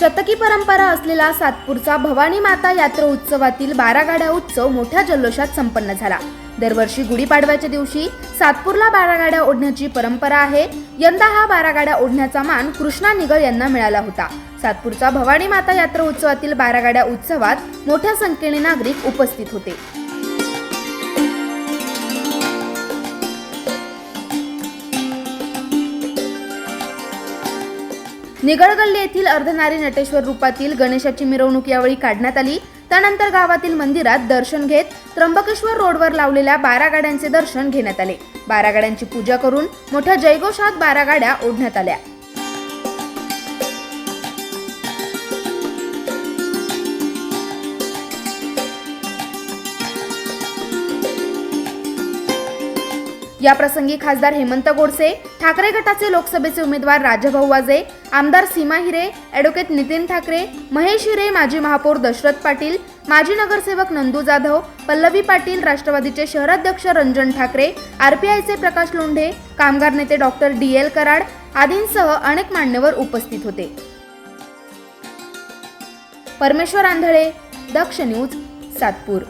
शतकी परंपरा असलेला सातपूरचा भवानी माता यात्रा उत्सवातील बारा गाड्या उत्सव मोठ्या जल्लोषात संपन्न झाला. दरवर्षी गुढीपाडव्याच्या दिवशी सातपूरला बारा गाड्या ओढण्याची परंपरा आहे. यंदा हा बारा गाड्या ओढण्याचा मान कृष्णा निगळ यांना मिळाला होता. सातपूरचा भवानी माता यात्रा उत्सवातील बारा गाड्या उत्सवात मोठ्या संख्येने नागरिक उपस्थित होते. निगळगल्ली येथील अर्धनारी नटेश्वर रूपातील गणेशाची मिरवणूक यावेळी काढण्यात आली. त्यानंतर गावातील मंदिरात दर्शन घेत त्र्यंबकेश्वर रोडवर लावलेल्या बारा गाड्यांचे दर्शन घेण्यात आले. बारा गाड्यांची पूजा करून मोठ्या जयघोषात बारा गाड्या ओढण्यात आल्या. याप्रसंगी खासदार हेमंत गोडसे ठाकरे गटाचे लोकसभेचे उमेदवार राजाभाऊ वाजे आमदार सीमा हिरे ॲडव्होकेट नितीन ठाकरे महेश हिरे माजी महापौर दशरथ पाटील माजी नगरसेवक नंदू जाधव पल्लवी पाटील राष्ट्रवादीचे शहराध्यक्ष रंजन ठाकरे आरपीआयचे प्रकाश लोंढे कामगार नेते डॉक्टर डी एल कराड आदींसह अनेक मान्यवर उपस्थित होते. परमेश्वर आंधळे दक्ष न्यूज सातपूर.